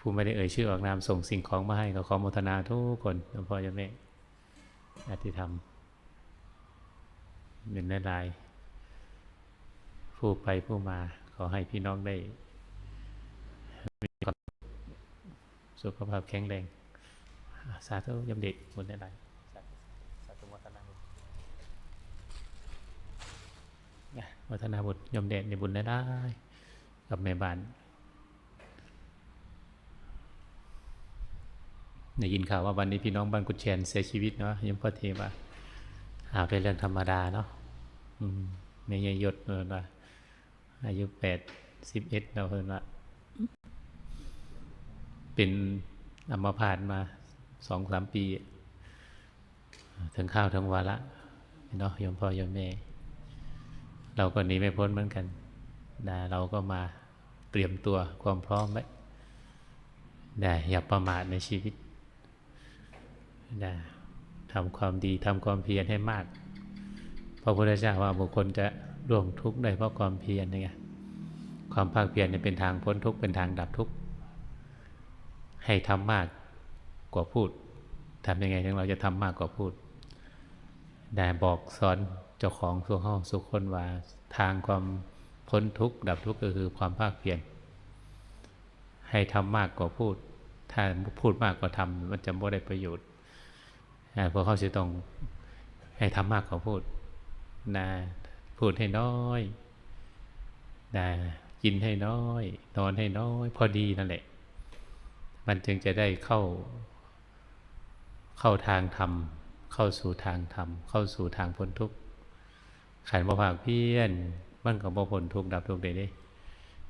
ผู้ไม่ได้เอ่ยชื่อออกนามส่งสิ่งของมาให้ก็ขอโมทนาทุกคนหลวงพ่อจะไม่อธิธรรมเป็นลายๆผู้ไปผู้มา ขอให้พี่น้องได้ มีความสุขภาพแข็งแรง สาธุยำเด็กบุญได้หลายสาธุสาธุวัฒนาบุญยวัฒนาบุญยมเด็ดในบุญได้ได้กับแม่บ้าน ได้ยินข่าวว่าวันนี้พี่น้องบ้านกุดแชนเสียชีวิตเนาะยมพ่อเทว่าหาเป็นเรื่องธรรมดาเนาะอืมไม่ยยศเพิ่นว่าอายุแปดสิบเอ็ดเราเพิ่นว่าเป็นอัมพาตมาสองสามปี ถึงข้าวถึงวาระเนาะยมพ่อยมแม่ เราก็หนีไม่พ้นเหมือนกันนะเราก็มาเตรียมตัวความพร้อมไว้นะอย่าประมาทในชีวิต นะทำความดีทำความเพียรให้มาก พระพุทธเจ้าว่าบุคคลจะร่วงทุกข์ได้เพราะความเพียรนี่ไงความภาคเพียรเนี่ยเป็นทางพ้นทุกข์เป็นทางดับทุกข์ให้ทำมากกว่าพูดทำยังไงถึงเราจะทำมากกว่าพูดได้บอกสอนเจ้าของสุขห้องสุขคนว่าทางความพ้นทุกข์ดับทุกข์ก็คือความภาคเพียรให้ทำมากกว่าพูด ถ้าพูดมากกว่าทำมันจะไม่ได้ประโยชน์ พราะเข้าจะต้องให้ทำมากกว่าพูดนะพูดให้น้อยนะกินให้น้อย นอนให้น้อย พอดีนั่นแหละ มันจึงจะได้เข้า เข้าทางธรรม เข้าสู่ทางธรรม เข้าสู่ทางพ้นทุกข์ขันบ่ภาคเพี้ยน มันกับบ่พ้นทุกข์ดับทุกข์ได้เด้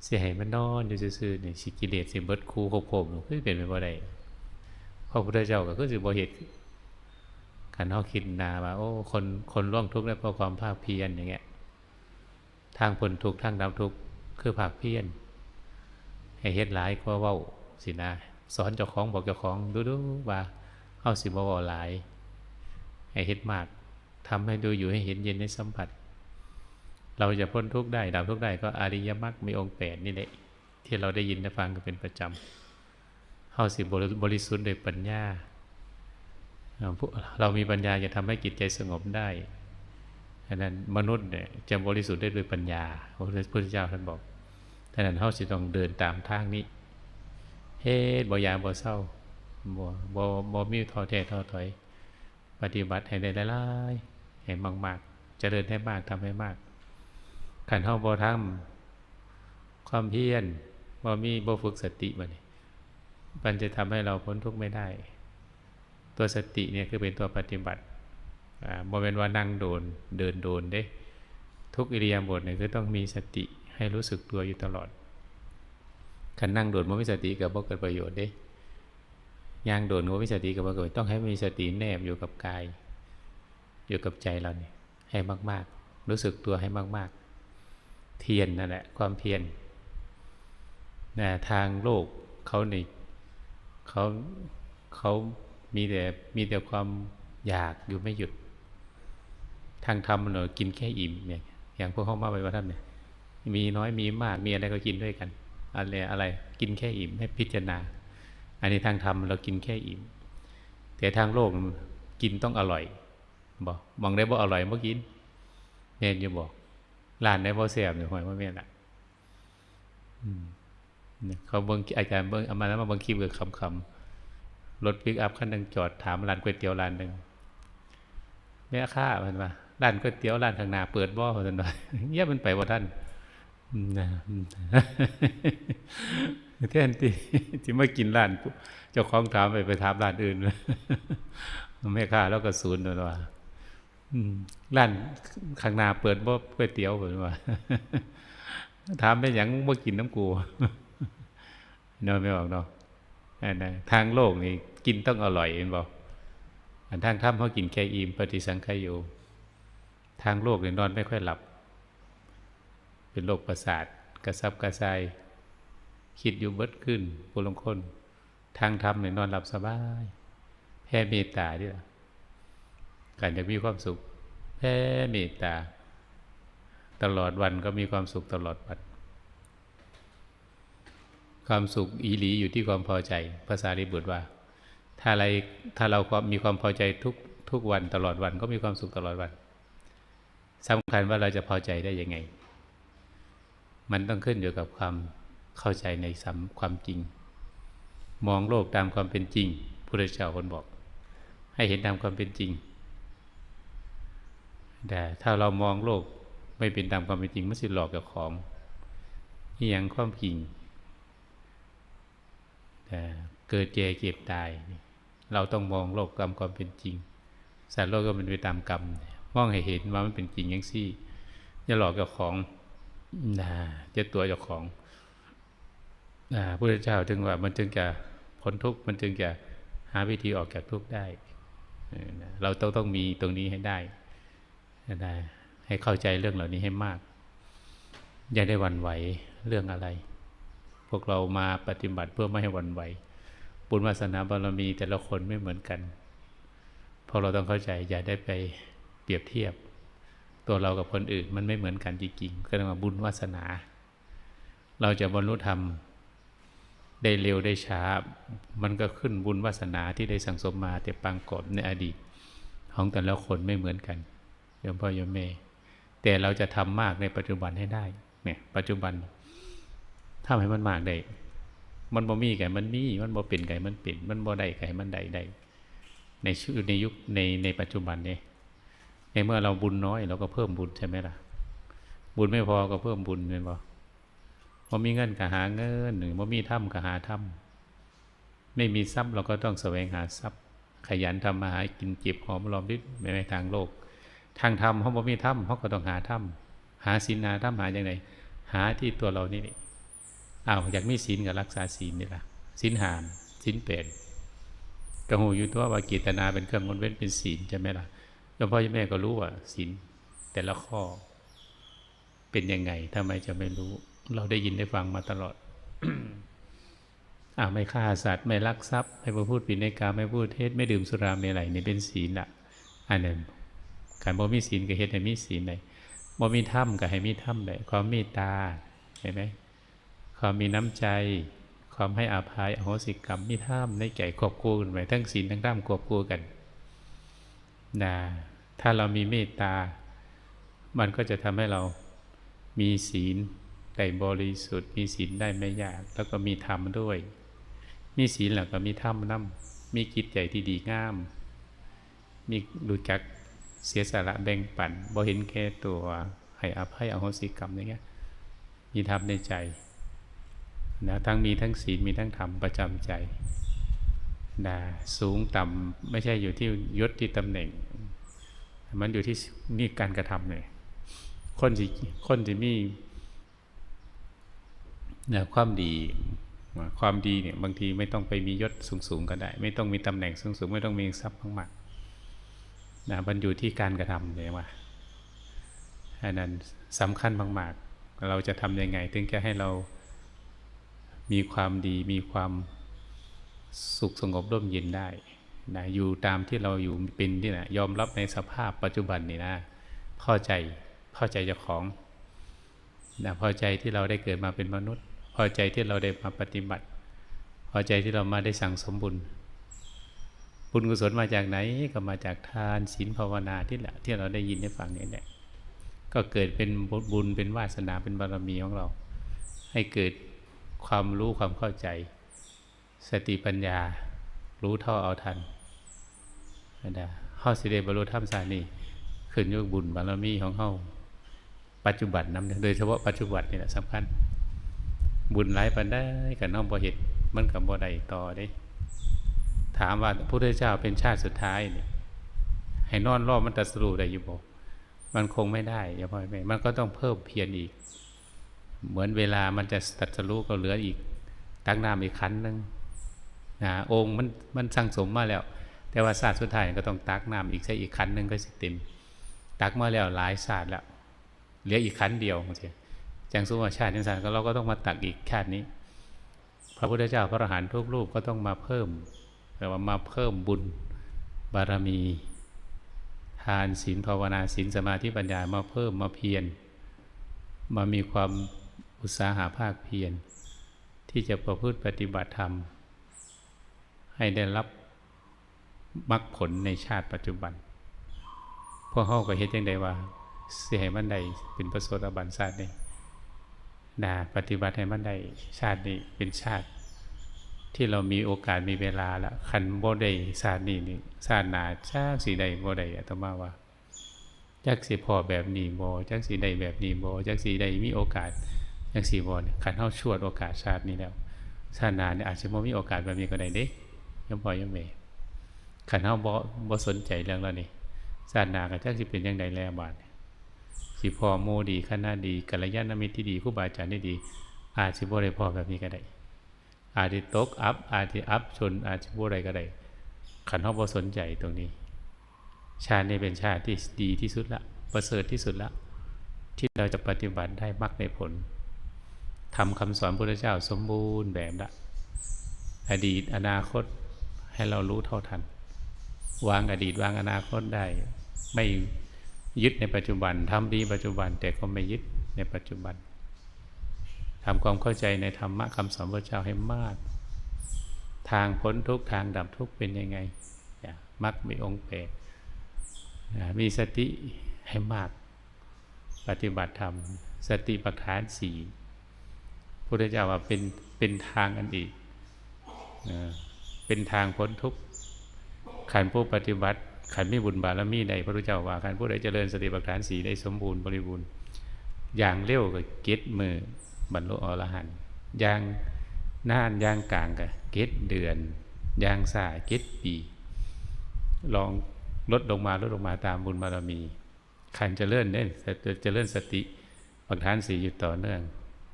เสียให้มันนอนอยู่ซื่อๆนี่สิกิเลสสิเบิดคูครบผมคือเป็นไปบ่ได้พระพุทธเจ้าก็คือสิบ่เฮ็ด ขันเฮาคิดนาว่า โอ้ คนคนร่วงทุกข์ได้เพราะความภาคเพียรอย่างเงี้ยทางพ้นทุกข์ทางดับทุกข์คือภาคเพียรให้เฮ็ดหลายกว่าวสินะสอนเจ้าของบอกเจ้าของดูดูว่าเอาสิบวหลาย ให้เห็นมากทำให้ดูอยู่ให้เห็นเย็นในสัมผัส เราจะพ้นทุกข์ได้ดับทุกข์ได้ก็อริยมรรคมีองค์แปดนี่แหละที่เราได้ยินได้ฟังกันเป็นประจำเข้าสิบริสุทธิ์โดยปัญญา เรามีปัญญาจะทำให้จิตใจสงบได้ดังนั้นมนุษย์เนี่ยจะบริสุทธิ์ได้ด้วยปัญญาพระพุทธเจ้าท่านบอกดังนั้นเขาสิต้องเดินตามทางนี้ เฮ็ดบ่ยาบ่เศร้าบ่บ่บ่มีท้อแท้ท้อถอย ปฏิบัติให้ได้หลายๆให้มากๆเจริญให้มากทำให้มากขันเฮาบ่ทำความเพียรบ่มีบ่ฝึกสติบัดนี้มันจะทำให้เราพ้นทุกข์ไม่ได้ ตัวสติเนี่ยคือเป็นตัวปฏิบัติอ่าบ่เป็นว่านั่งโดนเดินโดนเด้ ทุกอิริยาบถเนี่ยคือต้องมีสติให้รู้สึกตัวอยู่ตลอดขันนั่งโดดมันไม่สติกับบ่เกิดประโยชน์เด้ย่างโดดมันไม่สติกับบ่เกิดต้องให้มีสติแนบอยู่กับกาย อยู่กับใจเราเนี่ยให้มาก ๆ รู้สึกตัวให้มาก ๆเทียนนั่นแหละความเพียรนะทางโลกเขาในเขาเขา มีแต่มีแต่ความอยากอยู่ไม่หยุด ทางธรรมเรากินแค่อิ่มเนี่ยอย่างพวกเขามาไปว่าท่านเนี่ยมีน้อยมีมากมีอะไรก็กินด้วยกันอะไรอะไรกินแค่อิ่มให้พิจารณา อันนี้ทางธรรมเรากินแค่อิ่ม แต่ทางโลกกินต้องอร่อยบอกมองได้บ่อร่อยเมื่อกินเมนอยู่บอกร้านได้บ่เสียบเนี่ยหอยว่าเมนอะเขาเบิ้งอาจารย์เบิ้งเอามาแล้วมาเบิ้งคลิปกับคำคำ รถปิกอัพคันหนึ่งจอดถามร้านก๋วยเตี๋ยวร้านหนึ่งแม่ค้ามันมาร้านก๋วยเตี๋ยวร้านทางนาเปิดบ่อเพิ่นว่าเยี่ยมันไปบ่ท่านนะแทนที่ที่มากินร้านเจ้าของถามไปไปถามร้านอื่นแม่ค้าแล้วก็ศูนย์เลยว่าร้านข้างหน้าเปิดบ่ก๋วยเตี๋ยวเหมือนว่าถามไปอย่างบ่กินน้ำกูเนาะไม่บอกเนาะ ทางโลกนี่กินต้องอร่อยเห็นบอกทางถ้ำเขากินแค่อิ่มปฏิสังขยอยู่ทางโลกเนี่ยนอนไม่ค่อยหลับ เป็นโรคประสาทกระซับกระซายคิดอยู่เบิดขึ้นปุลงคน ทางธรรมเนี่ยนอนหลับสบายแผ่เมตตาด้วยการจะมีความสุขแผ่เมตตา ตลอดวันก็มีความสุขตลอดวัน ความสุขอีหลีอยู่ที่ความพอใจภาษาริบุตรว่า ถ้าอะไรถ้าเรามีความพอใจทุกทุกวันตลอดวันก็มีความสุขตลอดวันสำคัญว่าเราจะพอใจได้ยังไง มันต้องขึ้นอยู่กับความเข้าใจในสัมความจริง มองโลกตามความเป็นจริงพุทธเจ้าคนบอก ให้เห็นตามความเป็นจริง แต่ถ้าเรามองโลกไม่เป็นตามความเป็นจริงมันสิหลอกกับของนี่ยังความจริง เกิดแก่เก็บตาย เราต้องมองโลกตามความเป็นจริง สัตว์โลกก็เป็นไปตามกรรม มองให้เห็นว่ามันเป็นจริงอย่างซี่อย่าหลอกกับของนะจะตัวเจ้าของนะพระเจ้าถึงว่ามันจึงจะพ้นทุกข์มันจึงจะหาวิธีออกจากทุกข์ได้นะเราต้องต้องมีตรงนี้ให้ได้นะให้เข้าใจเรื่องเหล่านี้ให้มาก อย่าได้วันไหวเรื่องอะไร พวกเรามาปฏิบัติเพื่อไม่ให้วันไหวบุญวาสนาบารมีแต่ละคนไม่เหมือนกันพราะเราต้องเข้าใจอย่าได้ไปเปรียบเทียบ ตัวเรากับคนอื่นมันไม่เหมือนกันจริงๆก็เรียกว่าบุญวาสนา เราจะบรรลุธรรมได้เร็วได้ช้า มันก็ขึ้นบุญวาสนาที่ได้สั่งสมมาแต่ปางก่อนในอดีต ของแต่ละคนไม่เหมือนกันโยมพ่อโยมแม่แต่เราจะทำมากในปัจจุบันให้ได้เนี่ยปัจจุบัน ทำให้มันมากได้ มันบ่มีไก่มันมี มันบ่เป็นไก่มันเป็น มันบ่ได้ไก่มันได้ได้ในชื่อในยุคในในปัจจุบันเนี่ยในเมื่อเราบุญน้อยเราก็เพิ่มบุญใช่ไหมล่ะ บุญไม่พอก็เพิ่มบุญเป็นบ่พอมีเงินก็หาเงินหนึ่งพอมีถ้ำก็หาถ้ำไม่มีทรัพย์เราก็ต้องแสวงหาทรัพย์ ขยันทำมาหากินเจ็บหอมรอมริบในทางโลก ทางธรรมเขาบ่มีถ้ำเขาก็ต้องหาถ้ำหาศีลหาถ้ำหาอย่างไรหาที่ตัวเรานี่ อ้าวอยากมีศีลกับรักษาศีลนี่ล่ะศีลหามศีลเป็ดกระหูอยู่ตัวว่ากีตนาเป็นเครื่องงดเว้นเป็นศีลใช่ไหมล่ะหลวงพ่อแม่ก็รู้ว่าศีลแต่ละข้อ เป็นยังไงทำไมจะไม่รู้ เราได้ยินได้ฟังมาตลอดอ่าไม่ฆ่าสัตว์ไม่ลักทรัพย์ ไม่พูดปิดในกาไม่พูดเทศไม่ดื่มสุราเมลัยนี่เป็นศีลละอันนั้นการบ่มีศีลกับเฮ็ดให้มีศีลเลยบ่มีถ้ำกับให้มีถ้ำเลยความเมตตาเห็นไหม ความมีน้ำใจ ความให้อาภัยอโหสิกรรมมีท่ามในใจควบคู่กันไปทั้งศีลทั้งธรรมควบคู่กันนะถ้าเรามีเมตตา มันก็จะทำให้เรามีศีลได้บริสุทธิ์ มีศีลได้ไม่ยาก แล้วก็มีธรรมด้วย มีศีลแล้วก็มีธรรมน้ำมีจิตใจที่ดีงาม มีรู้จักเสียสละแบ่งปันบ่เห็นแค่ตัวให้อภัยอโหสิกรรมอย่างเงี้ยมีธรรมในใจ นะทั้งมีทั้งศีลมีทั้งธรรมประจำใจนะสูงต่ำไม่ใช่อยู่ที่ยศที่ตำแหน่ง มันอยู่ที่นี่การกระทำเนี่ยคนที่คนที่มีนะความดีความดีเนี่ยบางทีไม่ต้องไปมียศสูงๆก็ได้ ไม่ต้องมีตำแหน่งสูงๆ ไม่ต้องมีทรัพย์มากๆนะมันอยู่ที่การกระทำเลยว่าอันนั้นสำคัญมากๆ เราจะทำยังไง ถึงจะให้เรา มีความดีมีความสุขสงบร่มเย็นได้นะอยู่ตามที่เราอยู่เป็นที่นะยอมรับในสภาพปัจจุบันนี่นะพอใจพอใจเจ้าของนะพอใจที่เราได้เกิดมาเป็นมนุษย์ พอใจที่เราได้มาปฏิบัติ พอใจที่เรามาได้สั่งสมบุญบุญกุศลมาจากไหนก็มาจากทานศีลภาวนาที่แหละที่เราได้ยินได้ฟังนี่แหละก็เกิดเป็นบุญเป็นวาสนาเป็นบารมีของเรา ให้เกิด ความรู้ความเข้าใจ สติปัญญา รู้เท่าเอาทันนะเฮาสิเดบรรลุธรรมสานี่ขึ้นยกบุญบารมีของเฮาปัจจุบันนำโดยเฉพาะปัจจุบันนี่แหละสำคัญ บุญหลายปันได้กับน้องบ่เห็ดมันกับบ่ได้ต่อได้ ถามว่าพระพุทธเจ้าเป็นชาติสุดท้ายเนี่ยให้นอนรอบมันตัดสู้ได้อยู่บ่มันคงไม่ได้อย่าพ่อแม่มันก็ต้องเพิ่มเพียรอีก เหมือนเวลามันจะตัดสรู้ก็เหลืออีกตักน้ำอีกคันหนึ่งนะองค์มันมันสั่งสมมาแล้ว แต่ว่าศาสตร์สุดท้ายก็ต้องตักน้ำอีกใช่อีกคันหนึ่งก็สิเต็มตักมาแล้วหลายศาสตร์แล้วเหลืออีกคันเดียวเสียจังสุมาชาตินิสานก็เราก็ต้องมาตักอีกชาตินี้ พระพุทธเจ้าพระอรหันต์ทุกรูปก็ต้องมาเพิ่มแปลว่ามาเพิ่มบุญบารมีทานศีลภาวนาศีลสมาธิปัญญามาเพิ่มมาเพียรมามีความ อุตสาหาภาคเพียรที่จะประพฤติปฏิบัติธรรม ให้ได้รับมรรคผลในชาติปัจจุบันพวกเขาก็เห็นยังไงว่าเสียให้มันได้เป็นประโสดาบันชาตินี้นะปฏิบัติให้มันได้ชาตินี้เป็นชาติ ที่เรามีโอกาสมีเวลาละคันบ่ได้ชาตินี้นี่ชาติหนาชาสีใดบ่ได้อาตมาว่าจักสิพอแบบนี้บ่จักสีใดแบบนี้บ่จักสีใดมีโอกาส จักสีบ่เนี่ยคันเฮาชวดโอกาสชาตินี้แล้วชาตินาเนี่ยอาจจะบ่มีโอกาสแบบนี้ก็ได้เด้ย่อมพ่อยมแม่คันเฮาบ่บ่สนใจเรื่องแล้วนี่ชาตินาก็จักสิเป็นจังไดแล้วบาดนี้สิพอโมดีคณะดีกัลยาณมิตรที่ดีครูบาอาจารย์ที่ดี อาจสิบ่ได้พอแบบนี้ก็ได้อาจจะตกอัพอาจจะอัพชนอาจจะพูดอะไรก็ได้ขันเขาบ่สนใจตรงนี้ ชาตินี้เป็นชาติที่ดีที่สุดละประเสริฐที่สุดละที่เราจะปฏิบัติได้มรรคในผล ทำคำสอนพระเจ้าสมบูรณ์แบบละอดีตอนาคตให้เรารู้เท่าทัน วางอดีตวางอนาคตได้ ไม่ยึดในปัจจุบันทำดีปัจจุบันแต่ก็ไม่ยึดในปัจจุบันทำความเข้าใจในธรรมะคำสอนพระเจ้าให้มาก ทางพ้นทุกทางดับทุกเป็นยังไงมักมีองค์แปดมีสติให้มาก ปฏิบัติธรรม สติปัฏฐานสี่ พระเจ้าว่าเป็นเป็นทางอันอีกเป็นทางพ้นทุกข์ขันผู้ปฏิบัติ ขันไม่บุญบารมีใดพระพุทธเจ้าว่าขันผู้ใดเจริญสติปัฏฐานสีได้สมบูรณ์บริบูรณ์อย่างเร็วก็เกตมือบรรลุอรหันต์ย่างน่านย่างกลางกับเกตเดือนย่างสายเกตปี ลองลดลงมาลดลงมาตามบุญบารมีขันจะเลื่อนเนี่ยจะเลื่อนสติปักฐานสีอยู่ต่อเนื่อง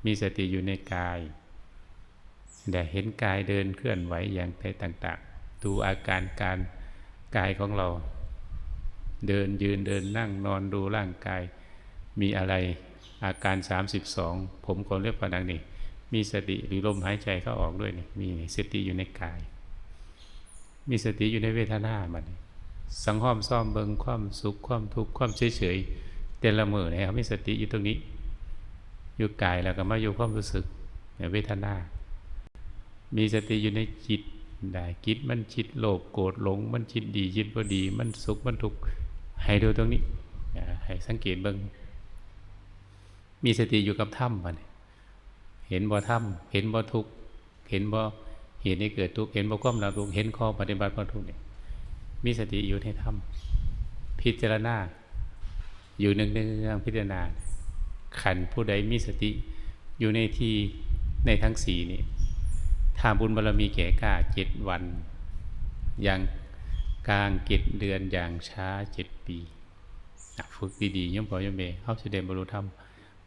มีสติอยู่ในกายแต่เห็นกายเดินเคลื่อนไหวอย่างไรต่างๆ ดูอาการการกายของเรา เดินยืนเดินนั่งนอนดูร่างกาย มีอะไรอาการ 32 ผมคนเรียกว่าดังนี้ มีสติหรือลมหายใจเข้าออกด้วยนี่มีสติอยู่ในกาย มีสติอยู่ในเวทนามันสังห้อมซ่อมเบิงความสุขความทุกข์ความเฉยเฉยแต่ละมือนะครับมีสติอยู่ตรงนี้ อยู่กายแล้วก็มาอยู่ความรู้สึกเวทนา มีสติอยู่ในจิตได้คิดมันจิตโลภโกรธหลง มันจิตดีจิตบ่ดี มันสุขมันทุกข์ให้ดูตรงนี้ให้สังเกตเบิงมีสติอยู่กับถ้ำมันเห็นบ่ถ้ำเห็นบ่ทุกข์เห็นบ่เห็นให้เกิดทุกข์เห็นบ่ก้มเราทุกข์เห็นข้อปฏิบัติบ่ทุกข์เนี่ยมีสติอยู่ในถ้ำพิจารณาอยู่หนึ่งหนึ่งพิจารณา ขันผู้ใดมีสติอยู่ในที่ในทั้งสี่นี่ถ้าบุญบารรมีแก่กล้าเจ็ดวัน อย่างกลางเจ็ดเดือนอย่างช้าเจ็ดปีฝึกดีๆย่อมพอย่อมเมเข้าแสดงบรรลุธรรม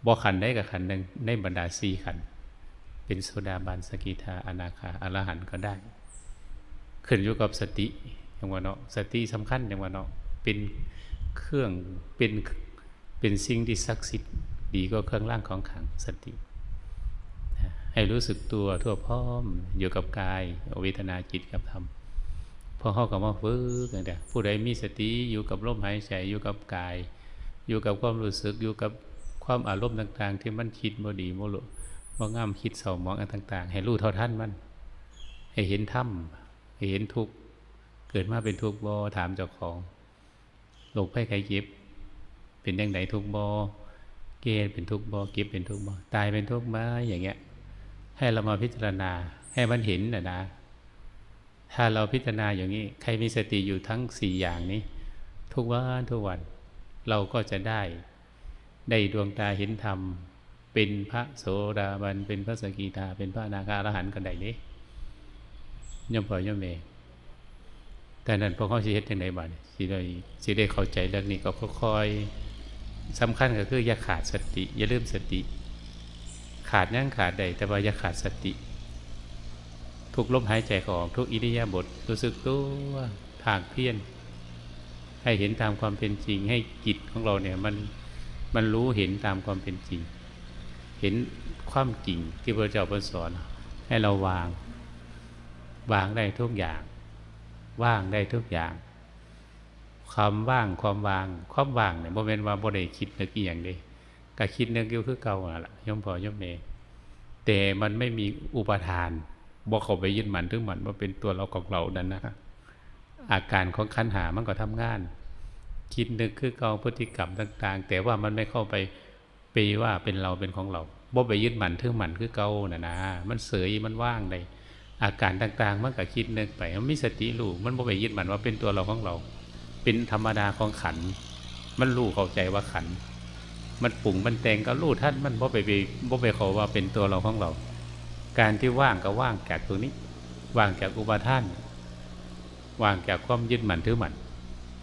บอขันได้กับขันหนึ่งในบรรดาสี่ขัน เป็นโซดาบันสกิทาอนาคาอรหันก็ได้ ขึ้นอยู่กับสติอย่างว่าเนาะสติสำคัญอย่างว่าเนาะเป็นเครื่องเป็นเป็นสิ่งที่ศักดิ์สิทธิ์ ดีก็เครื่องร่างของขังสติ ให้รู้สึกตัวทั่วพร้อมอยู่กับกายเวทนาจิตกับธรรมพอเข้ากับมาฝึกอย่างเดียผู้ใดมีสติอยู่กับลมหายใจอยู่กับกาย อยู่กับความรู้สึกอยู่กับความอารมณ์ต่างๆ ที่มันคิดบ่ดีโมโลบ่งามคิดเศร้ามองอันต่าง ๆ ให้รู้เท่าท่านมัน ให้เห็นธรรมให้เห็นทุกข์เกิดมาเป็นทุกข์บ่ถามเจ้าของโรคไข้ไข้เจ็บเป็นยังไงทุกข์บ่ เกณฑ์เป็นทุกข์บ่เก็บเป็นทุกข์บ่ตายเป็นทุกข์ไหมอย่างเงี้ย ให้เรามาพิจารณาให้มันเห็นนะนะ ถ้าเราพิจารณาอย่างนี้ ใครมีสติอยู่ทั้งสี่อย่างนี้ ทุกวันทุกวันเราก็จะได้ ได้ดวงตาเห็นธรรม เป็นพระโสดาบันเป็นพระสกิทาเป็นพระนาคาอรหันต์กันได้เลยย่อมพอย่อมเมแต่นั้นพอเขาสิเฮ็ดยังไงบ้างสิได้สิได้เข้าใจเรื่องนี้ก็ค่อยๆ สำคัญก็คืออย่าขาดสติ อย่าลืมสติ ขาดยั่งขาดใดแต่ว่าอย่าขาดสติ ทุกลมหายใจของทุกอิริยาบถรู้สึกตัวทางเพี้ยน ให้เห็นตามความเป็นจริง ให้จิตของเราเนี่ยมันมันรู้เห็นตามความเป็นจริง เห็นความจริงที่พระเจ้าสอนให้เราวาง วางได้ทุกอย่าง ว่างได้ทุกอย่าง ความว่างความวางความว่างเนี่ยโมเมนต์ว่าบ่ได้คิดนึกอีอย่างเดีก็คิดนึกอยู่คือเก่าอะล่ะย่อมพอย่อมเมแต่มันไม่มีอุปทานบอกเขาไปยึดมันถึงมันว่าเป็นตัวเราของเรานั้นนะอาการของขันหามันก็ทำงาน คิดนึกคือเก่าพฤติกรรมต่าง ๆ แต่ว่ามันไม่เข้าไปปีว่าเป็นเราเป็นของเราบ่ไปยึดมันถึงมันคือเก่าน่ะนะมันเสยมันว่างเลยอาการต่างๆ มันก็คิดนึกไปมันมีสติรู้มันบ่ไปยึดมันว่าเป็นตัวเราของเรา เป็นธรรมดาของขัน มันรู้เข้าใจว่าขัน มันปุ่งมันแต่งก็รู้ท่านมันบ่ไปไปบ่ไปเขาว่าเป็นตัวเราของเรา การที่ว่างก็ว่างจากตัวนี้ ว่างจากอุปทาน ว่างจากความยึดมั่นถือมั่น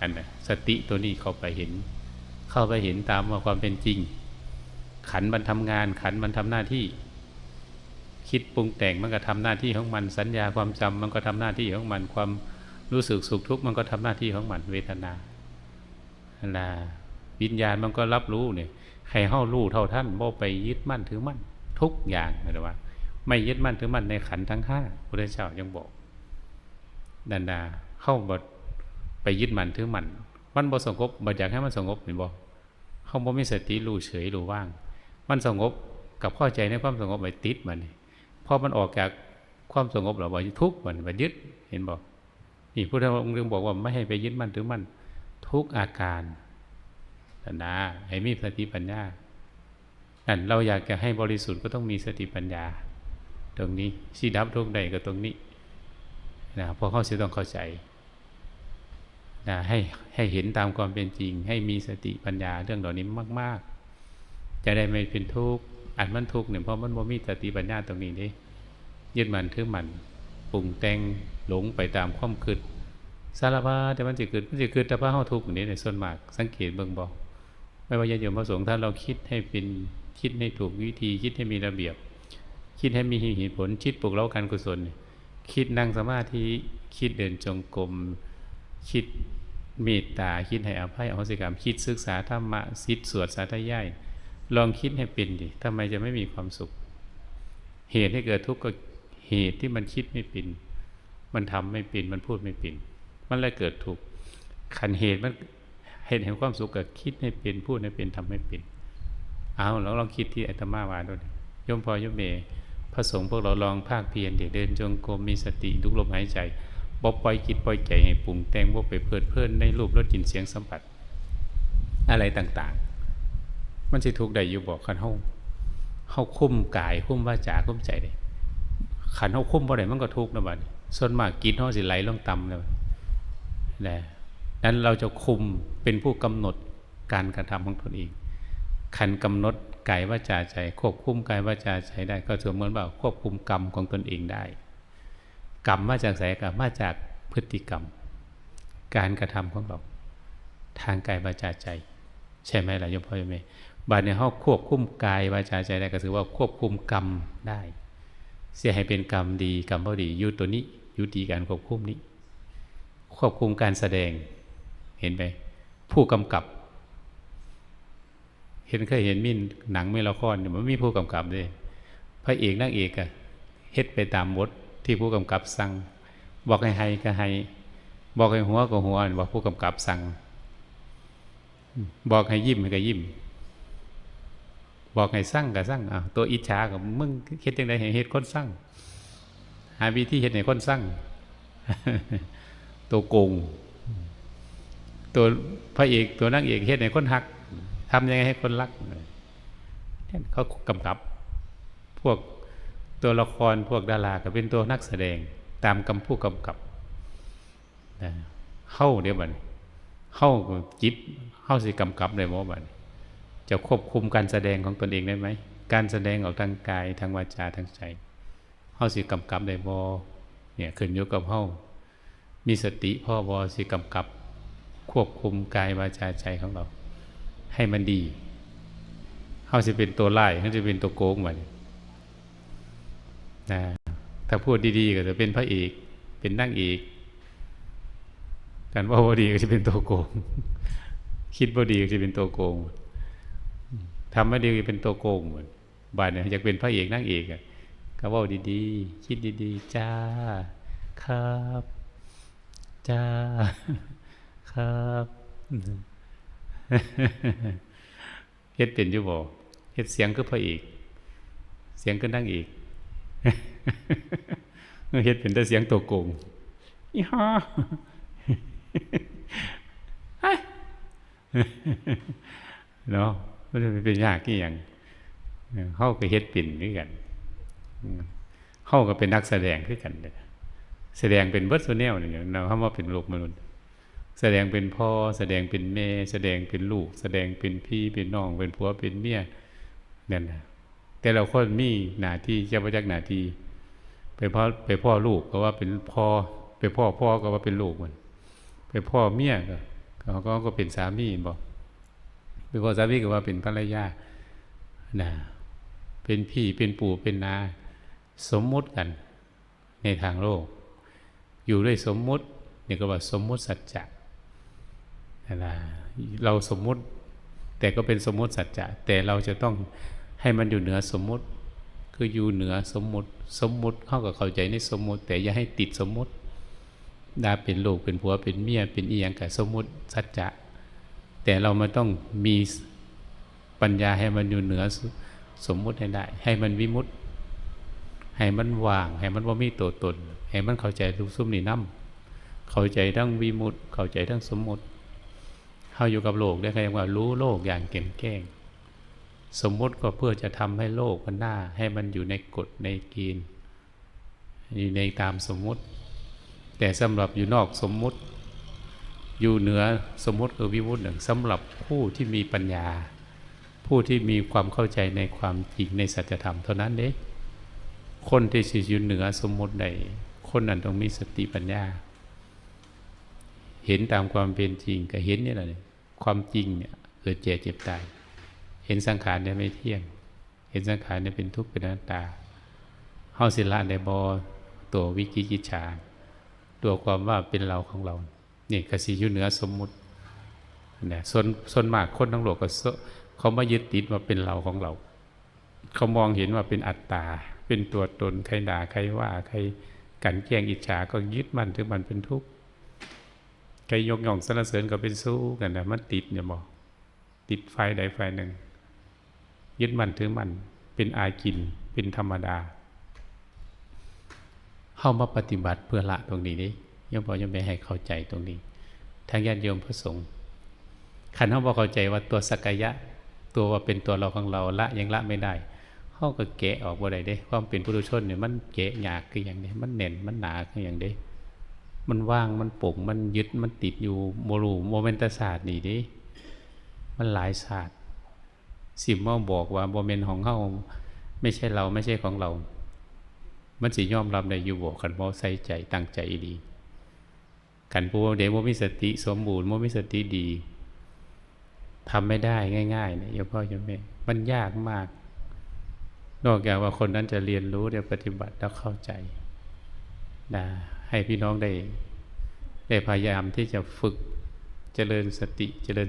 อันนั้นสติตัวนี้เข้าไปเห็น เข้าไปเห็นตามว่าความเป็นจริง ขันมันทำงาน ขันมันทำหน้าที่ คิดปรุงแต่งมันก็ทำหน้าที่ของมันสัญญาความจำมันก็ทำหน้าที่ของมันความ รู้สึกสุขทุกข์มันก็ทำหน้าที่ของมันเวทนานละวิญญาณมันก็รับรู้เนี่ยใครเข้ารู้เท่าท่านโมไปยึดมั่นถือมั่นทุกอย่างนะว่า ไม่ยึดมั่นถือมั่นในขันทั้งห้าพระเจ้ายังบอกดันดาเข้าบดไปยึดมั่นถือมั่นมันบ่สงบบ่อยากให้มันสงบเห็นบ่เข้าบ่มีสติรู้เฉยรู้ว่าง มันสงบกับข้าใจในความสงบไปติดมันพอมันออกจากความสงบเราบ่ทุกข์มันบ่ยึดเห็นบ่ นี่พระองค์จึงบอกว่าไม่ให้ไปยึดมั่นถือมั่นทุกอาการนดาให้มีสติปัญญานั่นเราอยากจะให้บริสุทธิ์ก็ต้องมีสติปัญญา ตรงนี้สีดับทุกใดก็ตรงนี้นะพอเข้าใจต้องเข้าใจนะให้ให้เห็นตามความเป็นจริง ให้มีสติปัญญาเรื่องเหล่านี้มาก ๆ จะได้ไม่เป็นทุกข์อันมันทุกข์เนี่ยเพราะมันบ่มีสติปัญญาตรงนี้นี่ยึดมันถือมัน ปรุงแต่งหลงไปตามความคิดสารพัดแต่มันจะเกิดมันจะเกิดแต่พระเฮาทุกข์นี่ในส่วนมาก สังเกตเบิ่งบอกไม่ว่าญาติโยมพระสงฆ์ถ้าเราคิดให้เป็นคิดให้ถูกวิธีคิดให้มีระเบียบ คิดให้มีเหตุผลคิดปลุกเร้าการกุศล คิดนั่งสมาธิคิดเดินจงกรมคิดเมตตาคิดให้อภัยอโหสิกรรม คิดศึกษาธรรมะคิดสวดสาธยายลองคิดให้เป็นดิทำไมจะไม่มีความสุข เหตุให้เกิดทุกข์ก็ เหตุที่มันคิดไม่เป็นมันทำไม่เป็นมันพูดไม่เป็นมันเลยเกิดทุกข์ขันเหตุมันเหตุแห่งความสุขก็คิดให้เป็นพูดให้เป็นทำให้เป็นเอาแล้วลองคิดที่อาตมาวาด้วยยมพอยมเมพระสงฆ์พวกเราลองภาคเพียรเดี๋ยวเดินจงกรมมีสติดุกลมหายใจบ่ปล่อยจิตปล่อยใจให้ปรุงแต่งบ่ไปเพลิดเพลินในรูปรสกลิ่นเสียงสัมผัส อะไรต่างๆ มันสิทุกข์ได้อยู่บอกขันเฮาเฮาคุ้มกายคุ้มวาจาคุ้มใจได้ ขันเฮาคุ้มบ่ได้มันก็ทุกข์นะบัดส่วนมากกินเฮาสิไหลลงต่ำนะแหละนั้นเราจะคุมเป็นผู้กำหนดการกระทำของตนเองขันกำหนดกายวาจาใจ ควบคุมกายวาจาใจได้ ก็เสมือนว่าควบคุมกรรมของตนเองได้ กรรมมาจากสายกรรมมาจากพฤติกรรม การกระทำของเรา ทางกายวาจาใจ ใช่ไหมล่ะโยมพ่อโยมแม่บาดในห้องควบคุมกายวาจาใจได้ก็ถือว่าควบคุมกรรมได้ เสียให้เป็นกรรมดีกรรมบ่ดียู่ตัวนี้ยู่ดีการควบคุมนี้ ควบคุมการแสดงเห็นไหมผู้กำกับ เห็นเคยเห็นมีหนังไม่ละครเนี่ยมันมีผู้กำกับเลยพระเอกนางเอกอะเฮ็ดไปตามบทที่ผู้กำกับสั่งบอกให้ให้ก็ให้บอกให้หัวก็หัวบอกผู้กำกับสั่งบอกให้ยิ้มก็ยิ้ม บอกให้สั่งก็สั่งอะตัวอิจฉากับมึงเฮ็ดยังไงให้เฮ็ดคนสั่งหาวิธีเฮ็ดให้คนสั่งตัวโกง ตัวพระเอกตัวนางเอกเฮ็ดให้คนหักทำยังไงให้คนรักเขากำกับพวกตัวละครพวกดาราก็เป็นตัวนักแสดงตามกำผู้กำกับเข้าเดี๋ยวบันเข้าจิตเข้าสิกำกับได้บ่บัน จะควบคุมการแสดงของตนเองได้ไหม การแสดงออกทางกายทางวาจาทางใจเข้าสิกำกับได้บ่เนี่ยขึ้นอยู่กับเข้ามีสติพ่อบอสิกำกับ ควบคุมกายวาจาใจของเรา ให้มันดีเขาจะเป็นตัวไล่เขาจะเป็นตัวโกงมันนะถ้าพูดดีๆ ก็จะเป็นพระเอกเป็นนั่งเอกการว่าบดีก็จะเป็นตัวโกง คิดบดีก็จะเป็นตัวโกง ทำไม่ดีเป็นตัวโกงเหมือนบ้านเนี่ยอยากเป็นพระเอกนั่งเอกอะก็ว่าดีๆ คิดดีๆ จ้า ครับ จ้า ครับเฮ็ดเป็นอยู่บ่เฮ็ดเสียงคือพระเอก เสียงก็นั่งเอกเฮ็ดเป็นแต่เสียงตัวโกงอีฮ่าเฮ้ยเนาะ มันจะเป็นยากกี่อย่างเออเฮาก็เฮ็ดเป็นคือกันอืมเฮาก็เป็นนักแสดงคือกันเด้อแสดงเป็นเบิดซุแนวนี่ยเราคำว่าเป็นโลกมนุษย์ แสดงเป็นพ่อ แสดงเป็นแม่ แสดงเป็นลูก แสดงเป็นพี่เป็นน้องเป็นผัวเป็นเมียนั่นนะแต่เราคนมีหน้าที่เจ้าพระจักหน้าที่ไปพ่อไปพ่อลูกก็ว่าเป็นพ่อไปพ่อพ่อก็ว่าเป็นลูกมัน ไปพ่อเมียก็เขาก็เป็นสามีบอก ไปพ่อสามีก็ว่าเป็นภรรยานะเป็นพี่เป็นปู่เป็นนาสมมุติกันในทางโลก อยู่ด้วยสมมุติเนี่ยก็ว่าสมมุติสัจจะนั่นนะเราสมมุติแต่ก็เป็นสมมุติสัจจะแต่เราจะต้องให้มันอยู่เหนือสมมุติ คืออยู่เหนือสมมุติ สมมุติเข้ากับเข้าใจในสมมุติ แต่อย่าให้ติดสมมุติดาเป็นลูกเป็นผัวเป็นเมียเป็นอีหยังกับสมมุติสัจจะ แต่เรามันต้องมีปัญญาให้มันอยู่เหนือสมมุติให้ได้ ให้มันวิมุตติ ให้มันว่าง ให้มันว่ามีตัวตน ให้มันเข้าใจทุกซุ้มนี่น้ำเข้าใจทั้งวิมุตติ เข้าใจทั้งสมมุติเข้าอยู่กับโลกได้ใครว่ารู้โลกอย่างเก่งแก้งสมมติก็เพื่อจะทำให้โลกมันหน้า ให้มันอยู่ในกฎในเกณฑ์อยู่ในตามสมมุติ แต่สำหรับอยู่นอกสมมุติ อยู่เหนือสมมติคือวิมุตติหนึ่งสำหรับผู้ที่มีปัญญา ผู้ที่มีความเข้าใจในความจริงในสัจธรรมเท่านั้นเด้คนที่สิอยู่เหนือสมมติใดคนนั้นต้องมีสติปัญญา เห็นตามความเป็นจริงก็เห็นนี่แหละเนี่ยความจริงเนี่ยเกิดเจ็บเจ็บตายเห็นสังขารเนี่ยไม่เที่ยง เห็นสังขารเนี่ยเป็นทุกข์เป็นอนัตตาเฮาสิละในบอตัววิกิกิจฉาตัวความว่าเป็นเราของเรา นี่กสิอยู่เหนือสมมุติเนี่ยส่วนส่วนมากคนทั้งโลกก็สเขามายึดติดว่าเป็นเราของเรา เขามองเห็นว่าเป็นอัตตา เป็นตัวตนใครด่าใครว่าใครกันแกล้งอิจฉาก็ยึดมันถึงมันเป็นทุกข์ใครยกย่องสรรเสริญก็เป็นสู้กันนะมันติดเนี่ยบอกติดไฟใดไฟหนึ่ง ยึดมันถือมันเป็นอากินเป็นธรรมดาเข้ามาปฏิบัติเพื่อละตรงนี้นี่ ยังบอกยังไม่ให้เข้าใจตรงนี้ทางญาติโยมพระสงฆ์ขันเขาบอกเข้าใจว่าตัวสักยะ ตัวว่าเป็นตัวเราของเราละยังละไม่ได้เขาก็แกะออกบ่ได้เด้ ความเป็นปุถุชนเนี่ยมันแกะหยากคืออย่างนี้มันเน่นมันหนาคืออย่างนี้มันว่างมันปุ่งมันยึดมันติดอยู่โมรูโมเมนตศาสตร์นี่ดิมันหลายศาสตร์สิมว่าบอกว่าโมเมนของเขาไม่ใช่เราไม่ใช่ของเรา มันสิยอมรับในอยู่บอกขันบ่ใส่ใจตั้งใจดี ขันปูเดโมมีสติ สมบูรณ์โมมีสติดีทำไม่ได้ง่ายๆเนี่ยโยมพ่อโยมแม่มันยากมาก นอกจากว่าคนนั้นจะเรียนรู้เดี๋ยวปฏิบัติแล้วเข้าใจนะให้พี่น้องได้ได้พยายามที่จะฝึกเจริญสติเจริญ